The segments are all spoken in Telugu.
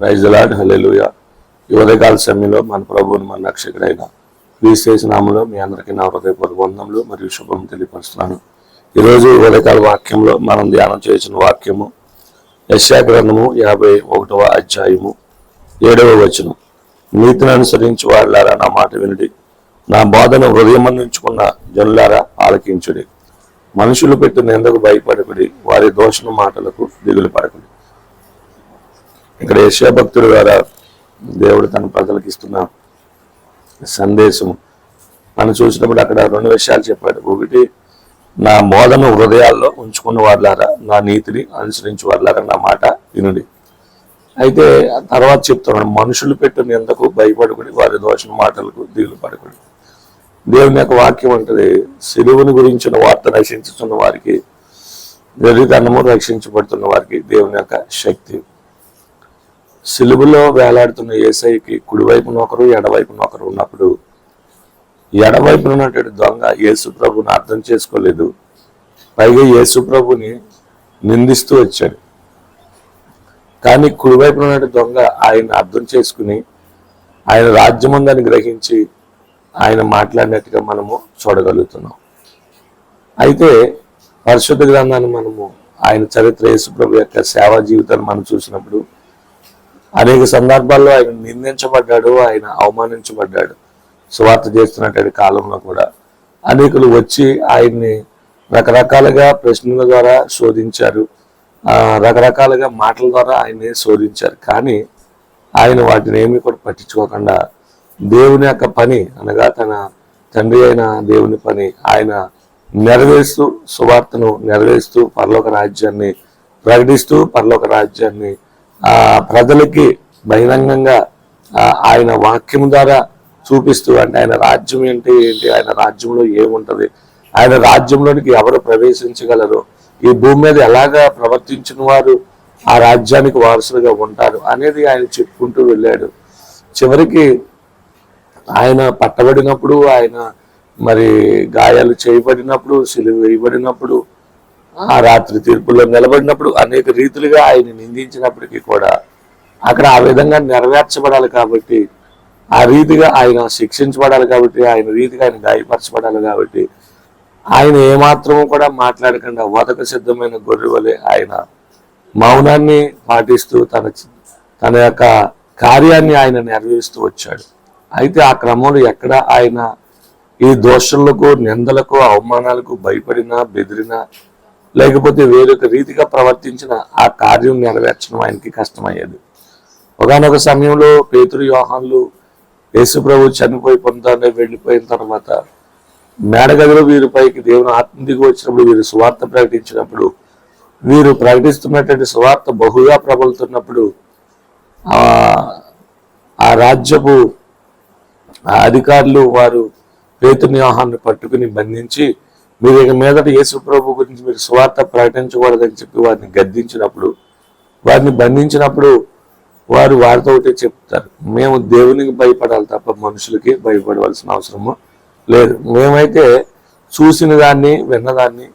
ప్రైజ్ లాడ్ హలెలుయ ఈ ఉదయకాల సమయంలో మన ప్రభువుని మన రక్షకుడైన క్రీస్తు నామంలో మీ అందరికీ నా హృదయపూర్వక వందములు మరియు శుభం తెలియపరుస్తున్నాను. ఈరోజు యువదకాల ఉదయకాల వాక్యంలో మనం ధ్యానం చేసిన వాక్యము యశా గ్రంథము యాభై ఒకటవ అధ్యాయము ఏడవ వచనం. నీతిని అనుసరించి వాళ్ళారా నా మాట వినుడి. నా బాధను హృదయం అందించుకున్న జనులారా ఆలకించుడి. మనుషులు పెట్టిన ఎందుకు భయపడకుడి. వారి దోషణ మాటలకు దిగులు పడకుడి ఇక్కడ యశా భక్తుడు ద్వారా దేవుడు తన ప్రజలకు ఇస్తున్న సందేశం. మనం చూసినప్పుడు అక్కడ రెండు విషయాలు చెప్పాడు. ఒకటి నా మోదను హృదయాల్లో ఉంచుకున్న వాళ్ళారా నా నీతిని అనుసరించి వాళ్ళారా నా మాట వినుడి. అయితే తర్వాత చెప్తున్నాడు మనుషులు పెట్టిన ఎందుకు భయపడకుడి వారి దోషం మాటలకు దిగులు పడకుడి. దేవుని యొక్క వాక్యం ఉంటుంది సిలువుని గురించిన వార్త నశించుతున్న వారికి వెర్రితనము రక్షించబడుతున్న వారికి దేవుని యొక్క శక్తి. సిలుబులో వేలాడుతున్న ఏసైకి కుడివైపున ఒకరు ఎడవైపున ఒకరు ఉన్నప్పుడు ఎడవైపున ఉన్నటువంటి దొంగ యేసు ప్రభుని అర్థం చేసుకోలేదు. పైగా యేసు ప్రభుని నిందిస్తూ వచ్చాడు. కానీ కుడివైపున ఉన్నటువంటి దొంగ ఆయన అర్థం చేసుకుని ఆయన రాజ్యం ఉందని గ్రహించి ఆయన మాట్లాడినట్టుగా మనము చూడగలుగుతున్నాం. అయితే పరిశుద్ధ గ్రంథాన్ని మనము ఆయన చరిత్ర యేసు ప్రభు యొక్క సేవా జీవితాన్ని మనం చూసినప్పుడు అనేక సందర్భాల్లో ఆయన నిందించబడ్డాడు ఆయన అవమానించబడ్డాడు. సువార్త చేస్తున్నటువంటి కాలంలో కూడా అనేకులు వచ్చి ఆయన్ని రకరకాలుగా ప్రశ్నల ద్వారా శోధించారు. రకరకాలుగా మాటల ద్వారా ఆయన్ని శోధించారు. కానీ ఆయన వాటిని ఏమీ కూడా పట్టించుకోకుండా దేవుని యొక్క పని అనగా తన తండ్రి అయిన దేవుని పని ఆయన నెరవేరుస్తూ సువార్తను నెరవేరుస్తూ పరలోక రాజ్యాన్ని ప్రకటిస్తూ పరలోక రాజ్యాన్ని ప్రజలకి బహిరంగంగా ఆయన వాక్యం ద్వారా చూపిస్తూ అంటే ఆయన రాజ్యం ఏంటి ఏంటి ఆయన రాజ్యంలో ఏముంటది ఆయన రాజ్యంలోనికి ఎవరు ప్రవేశించగలరు ఈ భూమి మీద ఎలాగా ప్రవర్తించిన వారు ఆ రాజ్యానికి వారసులుగా ఉంటారు అనేది ఆయన చెప్పుకుంటూ వెళ్ళాడు. చివరికి ఆయన పట్టబడినప్పుడు ఆయన మరి గాయాలు చేయబడినప్పుడు సిలువ వేయబడినప్పుడు ఆ రాత్రి తీర్పులో నిలబడినప్పుడు అనేక రీతులుగా ఆయన నిందించినప్పటికీ కూడా అక్కడ ఆ విధంగా నెరవేర్చబడాలి కాబట్టి ఆ రీతిగా ఆయన శిక్షించబడాలి కాబట్టి ఆయన రీతిగా ఆయన గాయపరచబడాలి కాబట్టి ఆయన ఏమాత్రము కూడా మాట్లాడకుండా వదక సిద్ధమైన గొర్రెవలే ఆయన మౌనాన్ని పాటిస్తూ తన తన యొక్క కార్యాన్ని ఆయన నెరవేరుస్తూ వచ్చాడు. అయితే ఆ క్రమంలో ఎక్కడ ఆయన ఈ దోషులకు నిందలకు అవమానాలకు భయపడినా బెదిరినా లేకపోతే వేరొక రీతిగా ప్రవర్తించిన ఆ కార్యం నెరవేర్చడం ఆయనకి కష్టమయ్యేది. ఒకనొక సమయంలో పేతురు యోహాన్లు యేసుప్రభు చనిపోయి పొందాలని వెళ్ళిపోయిన తర్వాత మేడగదిలో వీరి పైకి దేవుని ఆత్మ దిగి వచ్చినప్పుడు వీరు సువార్త ప్రకటించినప్పుడు వీరు ప్రకటిస్తున్నటువంటి సువార్త బహుగా ప్రబలుతున్నప్పుడు ఆ రాజ్యపు ఆ అధికారులు వారు పేతుని ఆహాన్ని పట్టుకుని బంధించి మీరు ఇక మీదట యేసు ప్రభు గురించి మీరు సువార్త ప్రకటించకూడదని చెప్పి వారిని గద్దించినప్పుడు వారిని బంధించినప్పుడు వారు వారితో ఒకటే చెప్తారు. మేము దేవునికి భయపడాలి తప్ప మనుషులకి భయపడవలసిన అవసరము లేదు. మేమైతే చూసిన దాన్ని విన్నదాన్ని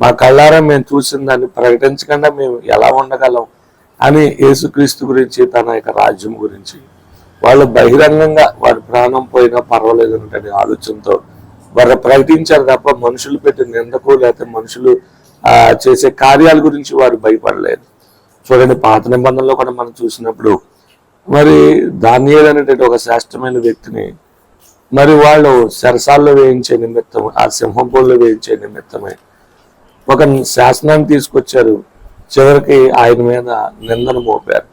మా కళ్ళారా మేము చూసిన దాన్ని ప్రకటించకుండా మేము ఎలా ఉండగలం అని యేసుక్రీస్తు గురించి తన యొక్క రాజ్యం గురించి వాళ్ళు బహిరంగంగా వారి ప్రాణం పోయినా పర్వాలేదు అనే ఆలోచనతో వారు ప్రకటించారు తప్ప మనుషులు పెట్టిన నిందకు లేకపోతే మనుషులు చేసే కార్యాల గురించి వారు భయపడలేదు. చూడండి పాత నిబంధనలో కూడా మనం చూసినప్పుడు మరి దానియేలు అనేటువంటి ఒక శ్రేష్టమైన వ్యక్తిని మరి వాళ్ళు సరసాల్లో వేయించే నిమిత్తం ఆ సింహంపూల్లో వేయించే నిమిత్తమే ఒక శాసనాన్ని తీసుకొచ్చారు. చివరికి ఆయన మీద నిందను మోపారు.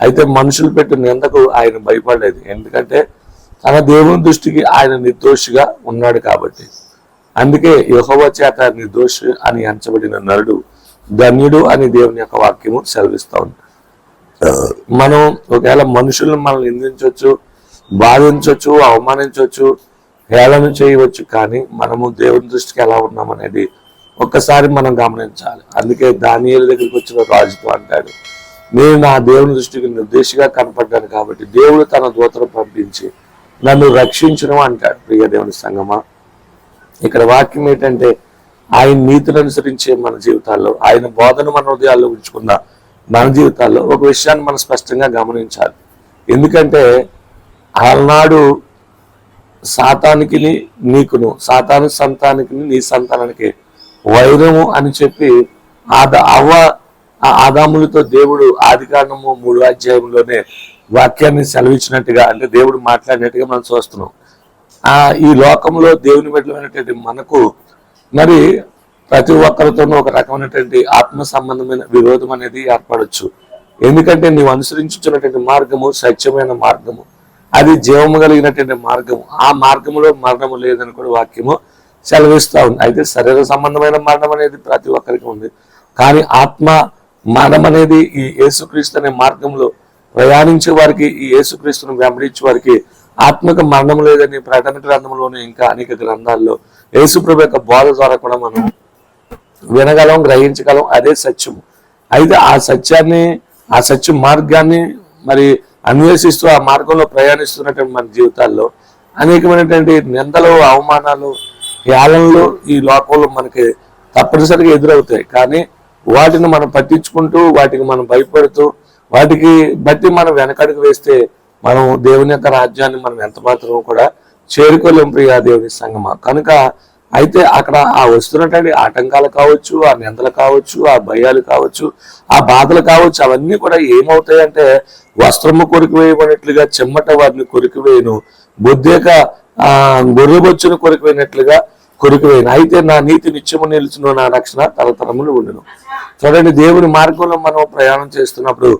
అయితే మనుషులు పెట్టిన నిందకు ఆయన భయపడలేదు. ఎందుకంటే తన దేవుని దృష్టికి ఆయన నిర్దోషిగా ఉన్నాడు కాబట్టి. అందుకే యహోవ చేత నిర్దోషి అని అంచబడిన నరుడు ధన్యుడు అని దేవుని యొక్క వాక్యము సెలవిస్తూ ఉంది. మనం ఒకవేళ మనుషులను మనం నిందించవచ్చు బాధించవచ్చు అవమానించవచ్చు హేళన చేయవచ్చు కానీ మనము దేవుని దృష్టికి ఎలా ఉన్నామనేది ఒక్కసారి మనం గమనించాలి. అందుకే దానియుల దగ్గరికి వచ్చిన రాజుతో అంటాడు నేను నా దేవుని దృష్టికి నిర్దేశిగా కనపడ్డాను కాబట్టి దేవుడు తన దూతను పంపించి నన్ను రక్షించడం అంటాడు ప్రియదేవుని సంగమా. ఇక్కడ వాక్యం ఏంటంటే ఆయన నీతిని అనుసరించే మన జీవితాల్లో ఆయన బోధన మన హృదయాల్లో ఉంచుకున్న మన జీవితాల్లో ఒక విషయాన్ని మనం స్పష్టంగా గమనించాలి. ఎందుకంటే ఆనాడు సాతానికి నీకును సాతాను సంతానికి నీ సంతానానికి వైరము అని చెప్పి ఆదా అవ్వ ఆ ఆదాములతో దేవుడు ఆది కారణము మూడు అధ్యాయంలోనే వాక్యాన్ని సెలవిచ్చినట్టుగా అంటే దేవుడు మాట్లాడినట్టుగా మనం చూస్తున్నాం. ఆ ఈ లోకంలో దేవుని బిడ్డలమైనటువంటి మనకు మరి ప్రతి ఒక్కరితోనూ ఒక రకమైనటువంటి ఆత్మ సంబంధమైన విరోధం అనేది ఏర్పడవచ్చు ఎందుకంటే నీవు అనుసరించుతున్నటువంటి మార్గము సత్యమైన మార్గము. అది జీవము కలిగినటువంటి మార్గము. ఆ మార్గములో మరణము లేదని కూడా వాక్యము సెలవిస్తూ ఉంది. అయితే శరీర సంబంధమైన మరణం అనేది ప్రతి ఒక్కరికి ఉంది. కానీ ఆత్మ మరణం అనేది ఈ యేసుక్రీస్తు అనే మార్గంలో ప్రయాణించే వారికి ఈ యేసుక్రీస్తును వెంబడించే వారికి ఆత్మక మరణం లేదని ప్రకటన గ్రంథంలోనే ఇంకా అనేక గ్రంథాల్లో యేసుప్రభు యొక్క బోధ ద్వారా కూడా మనం వినగలం గ్రహించగలం. అదే సత్యం అయితే ఆ సత్యాన్ని ఆ సత్య మార్గాన్ని మరి అన్వేషిస్తూ ఆ మార్గంలో ప్రయాణిస్తున్నటువంటి మన జీవితాల్లో అనేకమైనటువంటి నిందలు అవమానాలు హేళనలు ఈ లోకంలో మనకి తప్పనిసరిగా ఎదురవుతాయి. కానీ వాటిని మనం పట్టించుకుంటూ వాటికి మనం భయపడుతూ వాటికి బట్టి మనం వెనకడుగు వేస్తే మనం దేవుని యొక్క రాజ్యాన్ని మనం ఎంత మాత్రం కూడా చేరుకోలేం ప్రియా దేవుని సంగమ. కనుక అయితే అక్కడ ఆ వస్తున్నటువంటి ఆటంకాలు కావచ్చు ఆ నిందలు కావచ్చు ఆ భయాలు కావచ్చు ఆ బాధలు కావచ్చు అవన్నీ కూడా ఏమవుతాయి అంటే వస్త్రము కొరికి వేయబడినట్లుగా చెమ్మట వారిని కొరికివేయను బుద్ధేక ఆ గొర్రెబొచ్చును కొరికి కొరికివేయను అయితే నా నీతి నిత్యము నిలుచును నా రక్షణ తరతరములు ఉండును. చూడండి దేవుని మార్గంలో మనం ప్రయాణం చేస్తున్నప్పుడు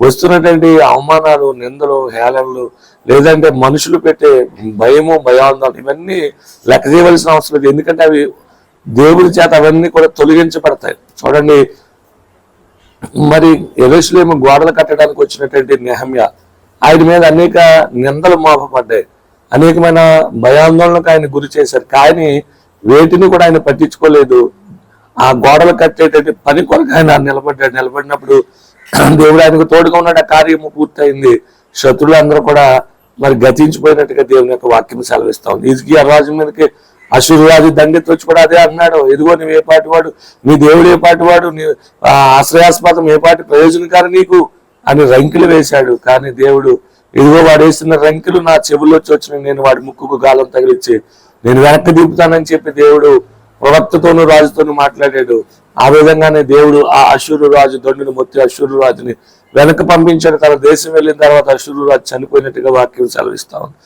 వస్తున్నటువంటి అవమానాలు నిందలు హేళనలు లేదంటే మనుషులు పెట్టే భయము భయాందోళన ఇవన్నీ లెక్క చేయవలసిన అవసరం లేదు. ఎందుకంటే అవి దేవుడి చేత అవన్నీ కూడా తొలగించబడతాయి. చూడండి మరి ఎరుసలేము గోడలు కట్టడానికి వచ్చినటువంటి నెహమ్య ఆయన మీద అనేక నిందలు మోపబడ్డాయి. అనేకమైన భయాందోళనకు ఆయన గురి చేశారు. కానీ వేటిని కూడా ఆయన పట్టించుకోలేదు. ఆ గోడలు కట్టేటటువంటి పని కొరకు ఆయన నిలబడ్డాడు. నిలబడినప్పుడు దేవుడు ఆయనకు తోడుగా ఉన్నాడు ఆ కార్యము పూర్తయింది. శత్రులు అందరూ కూడా మరి గతించిపోయినట్టుగా దేవుని యొక్క వాక్యం సెలవిస్తా ఉంది. ఇదికి రాజు మీదకి అశురాజు దండెత్తి వచ్చి కూడా అదే అన్నాడు. ఎదుగో నువ్వు ఏ పాటి వాడు? నీ దేవుడు ఏ పాటి వాడు? నీ ఆశ్రయాస్పదం ఏ పాటి ప్రయోజనకారి నీకు? అని రంకిలు వేశాడు. కానీ దేవుడు ఇదిగో వాడు వేసిన రంకిలు నా చెవుల్లోకి వచ్చిన నేను వాడి ముక్కుకు గాలం తగిలిచ్చి నేను వెనక్కి దింపుతానని చెప్పి దేవుడు ప్రవక్తతోను రాజుతోను మాట్లాడాడు. ఆ విధంగానే దేవుడు ఆ అశూరు రాజు దొండును మొత్తి అశూరు రాజుని వెనక పంపించాడు. తన దేశం వెళ్ళిన తర్వాత అశూరు రాజు చనిపోయినట్టుగా వాక్యం సెలవిస్తా ఉంది.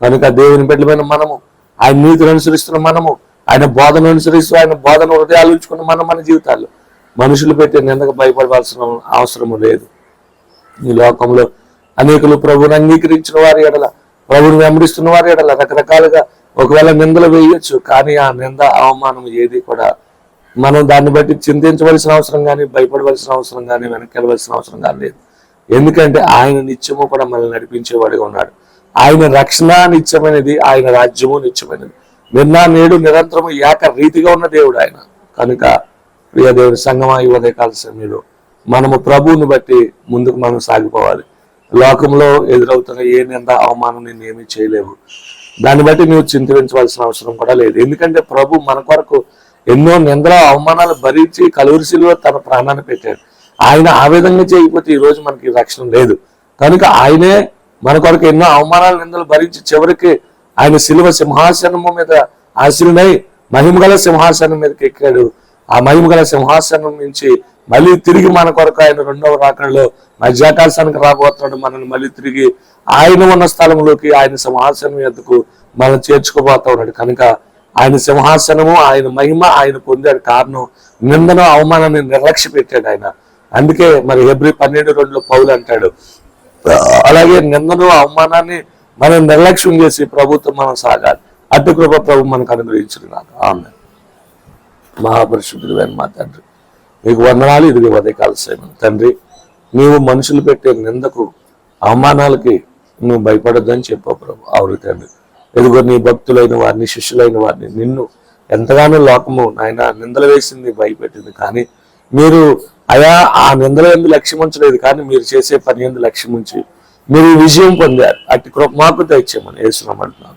కనుక దేవుని బిడ్డమైన మనము ఆయన నీతిని అనుసరిస్తున్న మనము ఆయన బోధన అనుసరిస్తూ ఆయన బోధన హృదయాలు ఉంచుకున్న మనం మన జీవితాల్లో మనుషులు పెట్టే నిందకు భయపడవలసిన అవసరం లేదు. ఈ లోకంలో అనేకులు ప్రభుని అంగీకరించిన వారి ఎడల ప్రభుని వెంబడిస్తున్న వారి ఎడల రకరకాలుగా ఒకవేళ నిందలు వేయొచ్చు కానీ ఆ నింద అవమానం ఏది కూడా మనం దాన్ని బట్టి చింతించవలసిన అవసరం కానీ భయపడవలసిన అవసరం కానీ వెనక్కి వెళ్ళవలసిన అవసరం కానీ లేదు. ఎందుకంటే ఆయన నిత్యము కూడా మనల్ని నడిపించేవాడిగా ఉన్నాడు. ఆయన రక్షణ నిత్యమైనది ఆయన రాజ్యము నిత్యమైనది. నిన్న నేడు నిరంతరము ఏక రీతిగా ఉన్న దేవుడు ఆయన. కనుక ప్రియ దేవుని సంగమా ఈ ఉదయకాల సమయంలో మనము ప్రభువుని బట్టి ముందుకు మనం సాగిపోవాలి. లోకంలో ఎదురవుతున్న ఏ నింద అవమానం నేను ఏమీ చేయలేవు. దాన్ని బట్టి నువ్వు చింతించవలసిన అవసరం కూడా లేదు. ఎందుకంటే ప్రభు మన కొరకు ఎన్నో నిందల అవమానాలు భరించి కలువరిశిలో తన ప్రాణాన్ని పెట్టాడు. ఆయన ఆ విధంగా చేయకపోతే ఈ రోజు మనకి రక్షణ లేదు. కనుక ఆయనే మన కొరకు ఎన్నో అవమానాలు నిందలు భరించి చివరికి ఆయన శిలువ సింహాసనము మీద ఆశీనుడై మహిమగల సింహాసనం మీదకి ఎక్కాడు. ఆ మహిమగల సింహాసనం నుంచి మళ్ళీ తిరిగి మన కొరకు ఆయన రెండవ రాకడలో మధ్యాకాశానికి రాబోతున్నాడు. మనల్ని మళ్ళీ తిరిగి ఆయన ఉన్న స్థలంలోకి ఆయన సింహాసనం ఎందుకు మనం చేర్చుకోబోతా ఉన్నాడు. కనుక ఆయన సింహాసనము ఆయన మహిమ ఆయన పొందాడు కారణం నిందన అవమానాన్ని నిర్లక్ష్య పెట్టాడు ఆయన. అందుకే మరి ఎబ్రి పన్నెండు రెండులో పౌలు అంటాడు అలాగే నిందను అవమానాన్ని మనం నిర్లక్ష్యం చేసి ప్రభుత్వం మనం సాగాలి. అటు కృప ప్రభు మనకు అనుగ్రహించిన నాకు ఆమె మహాపరిశుద్ధుడు మా తండ్రి. మీకు వందనాలు ఇది ఉదయకాల సేవ తండ్రి నీవు మనుషులు పెట్టే నిందకు అవమానాలకి నువ్వు భయపడొద్దని చెప్పావు ప్రభు. అవును తండ్రి. ఎదుగో నీ భక్తులైన వారిని శిష్యులైన వారిని నిన్ను ఎంతగానో లోకము నాయన నిందలు వేసింది భయపెట్టింది. కానీ మీరు అయా ఆ నిందల ఎందు లక్ష్యం ఉంచలేదు. కానీ మీరు చేసే పని ఎందు లక్ష్యం ఉంచి మీరు విజయం పొందారు. అట్టి మాకు దయచేయమని వేస్తున్నామంటున్నాను